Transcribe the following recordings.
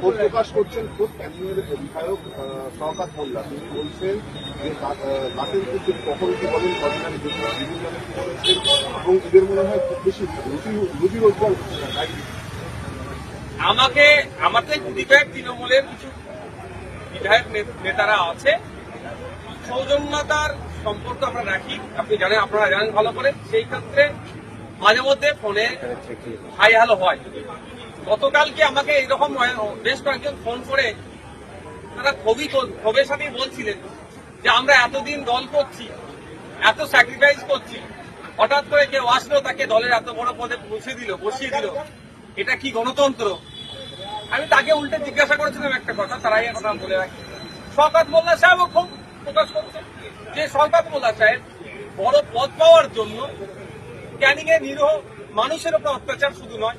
প্রকাশ করছেন ক্যানিংয়ের বিধায়ক শওকাত মোল্লা তিনি বলছেন যে কখন কি বলেন এবং এদের মনে হয় খুব বেশি রোজগার আমাকে আমাদের বিধায়ক তৃণমূলের কিছু বিধায়ক নেতারা আছে। সৌজন্যতার সম্পর্ক আমরা রাখি। আপনি জানেন, আপনারা জানেন ভালো করে। সেই ক্ষেত্রে মাঝে মধ্যে ফোনে হাই হ্যালো হয়। গতকালকে আমাকে এইরকম বেশ কয়েকজন ফোন করে তারা খুবই ক্ষোভের সাথেই বলছিলেন যে আমরা এতদিন দল করছি, এত স্যাক্রিফাইস করছি, হঠাৎ করে কেউ আসলো, তাকে দলের এত বড় পদে পৌঁছে দিল, বসিয়ে দিল। এটা কি গণতন্ত্র? আমি তাকে উল্টে জিজ্ঞাসা করেছিলাম একটা কথা, তারাই আমি বলে রাখি। শওকাত মোল্লা সাহেবও খুব প্রকাশ করছে যে শওকাত মোল্লা সাহেব বড় পদ পাওয়ার জন্য ক্যানিং এর নিরীহ মানুষের উপর অত্যাচার শুধু নয়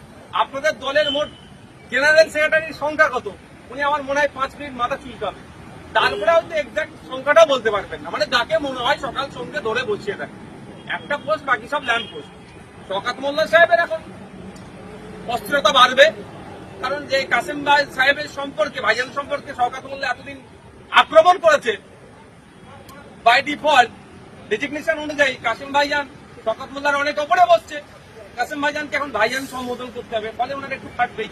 আপনাদের দলের মোট জেনারেল সেক্রেটারির সংখ্যা কত? উনি আমার মনে হয় পাঁচ মিনিট মাথা চুলকাবে। তারপরে হয়তো এক্সাক্ট সংখ্যাটা বলতে পারবেন না। মানে যাকে মনে হয় সকাল সন্ধ্যে ধরে বসিয়ে দেয়। একটা পোস্ট বাকি সব ল্যান্ড পোস্ট শকাত মোল্লা সাহেবের এখন অস্থিরতা বাড়বে। কারণ যে কাসেম ভাই সাহেবের সম্পর্কে, ভাইজান সম্পর্কে শওকাত মোল্লা এতদিন আক্রমণ করেছে বাই ডিফল্ট ডেজিগনেশন অনুযায়ী কাসেম ভাইজান শওকাত মোল্লার অনেক ওপরে বসছে। কাসেম ভাইজানকে এখন ভাইজান সম্বোধন করতে হবে ফলে ওনারা একটু ফাটবেই